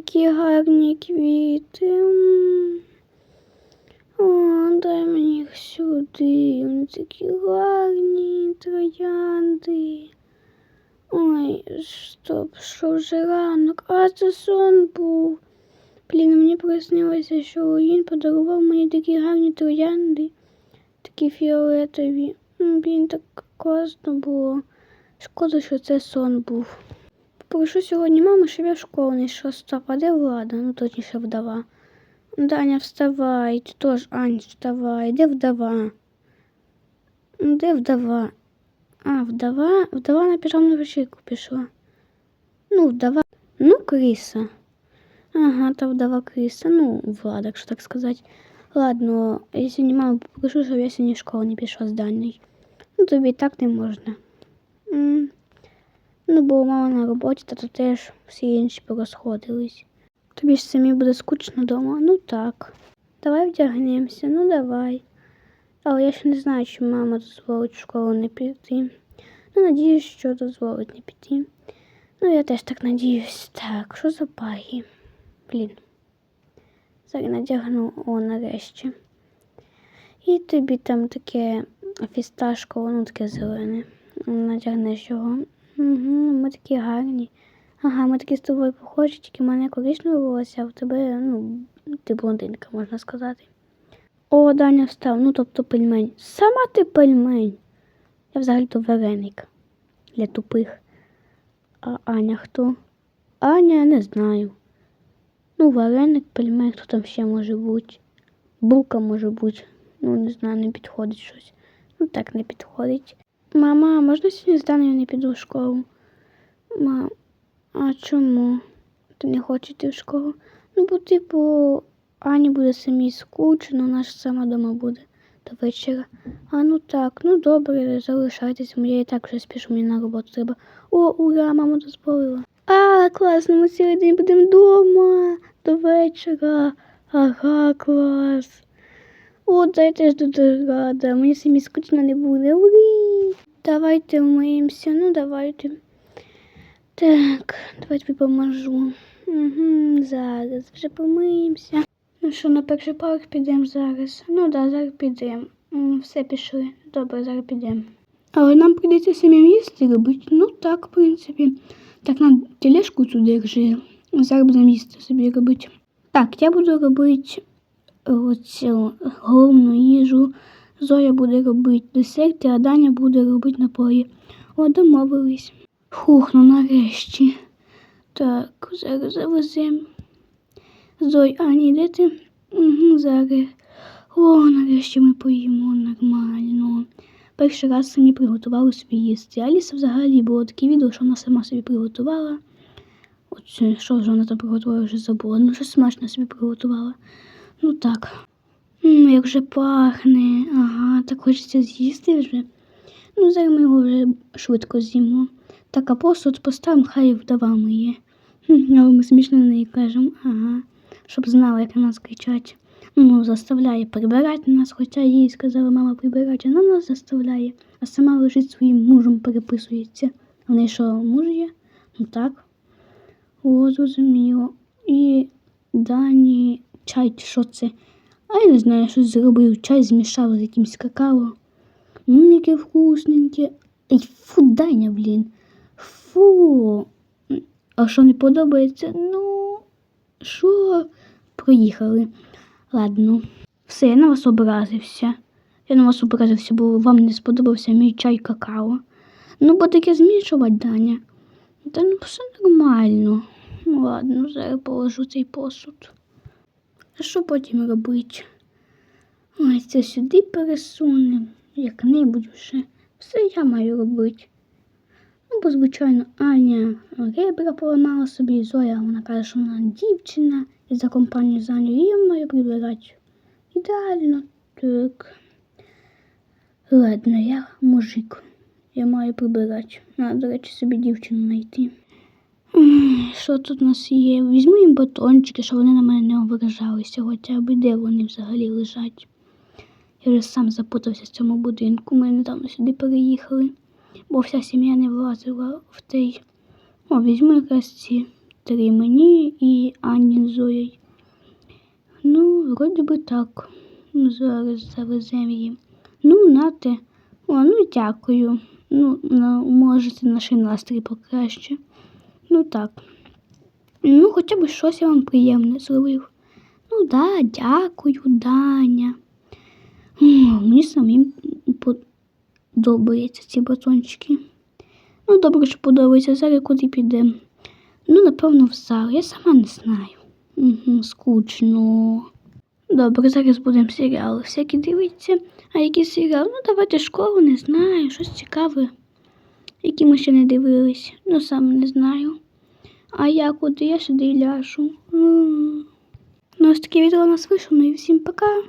які гарні квіти. О, дай мені їх сюди. Вони такі гарні троянди. Ой, стоп, що вже ранок? А це сон був. Блін, мені приснилося, що він подарував мені такі гарні троянди, такі фіолетові. Блін, так класно було. Шкода, що це сон був. Попрошу сьогодні маму, щоб я в школу не йшла. Стоп, а де влада? Ну точніше вдова. Даня, вставай, ти теж, Ань, вставай, де вдова? Де вдова? А, вдова? Вдова на піжамну вечірку пішла. Ну, вдова. Ну, криса. Ага, та вдова криса. Ну, Влада, якщо так сказати. Ладно, якщо не маму попрошу, щоб я сьогодні в школу не пішла з Данею. Ну, тобі і так не можна. Ну, бо мама на роботі, та то теж всі інші порозходились. Тобі ж самі буде скучно вдома. Ну так. Давай вдягнемося, ну давай. Але я ще не знаю, чи мама дозволить в школу не піти. Ну, надіюсь, що дозволить не піти. Ну, я теж так надіюсь. Так, що за баги? Блін. Зараз надягну о нарешті. І тобі там таке фісташково, ну таке зелене. Надягнеш його. Угу, ми такі гарні. Ага, ми такі з тобою похожі, тільки в мене коричневе волосся, а в тебе, ну, ти блондинка, можна сказати. О, Даня встав, ну тобто пельмень. Сама ти пельмень. Я взагалі-то вареник для тупих. А Аня хто? Аня не знаю. Ну, вареник, пельмень, хто там ще може бути. Булка може бути. Ну, не знаю, не підходить щось. Ну так не підходить. Мама, можна сьогодні з Даною не піду в школу? Мам, а чому? Ти не хочеш йти в школу? Ну, бо, типу, Ані буде самій скучно, вона ж сама дома буде до вечора. А ну так, ну добре, залишайтеся, я і так вже спішу, мені на роботу треба. О, ура, мама дозволила. А, класно, ми цілий день будемо вдома до вечора. Ага, клас. О, да, я теж дуже рада. Мені самі скучно не буде. Урі! Давайте вмиємося, ну давайте. Так, давайте тобі поможу. Угу, зараз вже помиємося. Ну що, на перший парк підемо зараз? Ну так, да, зараз підемо. Все пішли. Добре, зараз підемо. Але нам прийдеться самим їсти робити. Ну так, в принципі. Так, на тележку цю держи. Зараз будемо їсти собі робити. Так, я буду робити оцю головну їжу. Зоя буде робити десерти, а Даня буде робити напої. О, домовились. Фух, ну нарешті. Так, зараз завеземо. Зой, Ані, де ти? Угу, зараз. О, нарешті ми поїмо нормально. Перший раз самі приготували собі їсти. Аліса взагалі було таке відео, що вона сама собі приготувала. Оце, що ж вона там приготувала, вже забула. Ну, щось смачно собі приготувала. Ну так. М, як вже пахне. Ага, так хочеться з'їсти вже. Ну, зараз ми його вже швидко з'їмо. Так, а посуд поставимо, хай вдова миє. Але ми смішно на неї кажемо, ага, щоб знала, як на нас кричать. Ну, заставляє прибирати нас, хоча їй сказала мама прибирати, вона нас заставляє, а сама лежить своїм мужем, переписується. В неї що, муж є? Ну так. О, зрозуміло. І Дані чай, що це? А я не знаю, щось зробив. Чай змішав з якимось какао. Ммм, яке вкусненьке. Ей, фу, Даня, блін. Фу. А що не подобається? Ну, що? Проїхали. Ладно. Все, я на вас образився. Я на вас образився, бо вам не сподобався мій чай какао. Ну, бо таке змішувати, Даня. Та ну все нормально. Ну ладно, зараз положу цей посуд. А що потім робити? Ось це сюди пересунемо, як-небудь вже. Все я маю робити. Ну, бо, звичайно, Аня ребра поламала собі, Зоя, вона каже, що вона дівчина і за компанію з Аню, і я маю прибирати. Ідеально, так. Ладно, я мужик. Я маю прибирати. Надо, до речі, собі дівчину знайти. Що тут у нас є? Візьму їм батончики, щоб вони на мене не ображалися, хоча б де вони взагалі лежать. Я вже сам запутався в цьому будинку. Ми недавно сюди переїхали, бо вся сім'я не влазила в той. О, візьму якраз ці настрій мені і Ані з Зоєю. Ну, вроді би так. Ну, зараз завеземо її. Ну, нате. О, ну дякую. Ну, на, може, це наш настрій покраще. Ну так. Ну, хоча б щось я вам приємне зробив. Ну да, дякую, Даня. Мені самим подобаються ці батончики. Ну, добре, що подобається. Зараз куди підемо? Ну, напевно, в зал. Я сама не знаю. Угу, скучно. Добре, зараз будемо серіали всякі дивитися. А які серіали? Ну, давайте школу, не знаю, щось цікаве. Які ми ще не дивились. Ну, сам не знаю. А я куди? Я сюди ляжу. М. Ну, ось таке відео у нас вийшло. Ну і всім пока.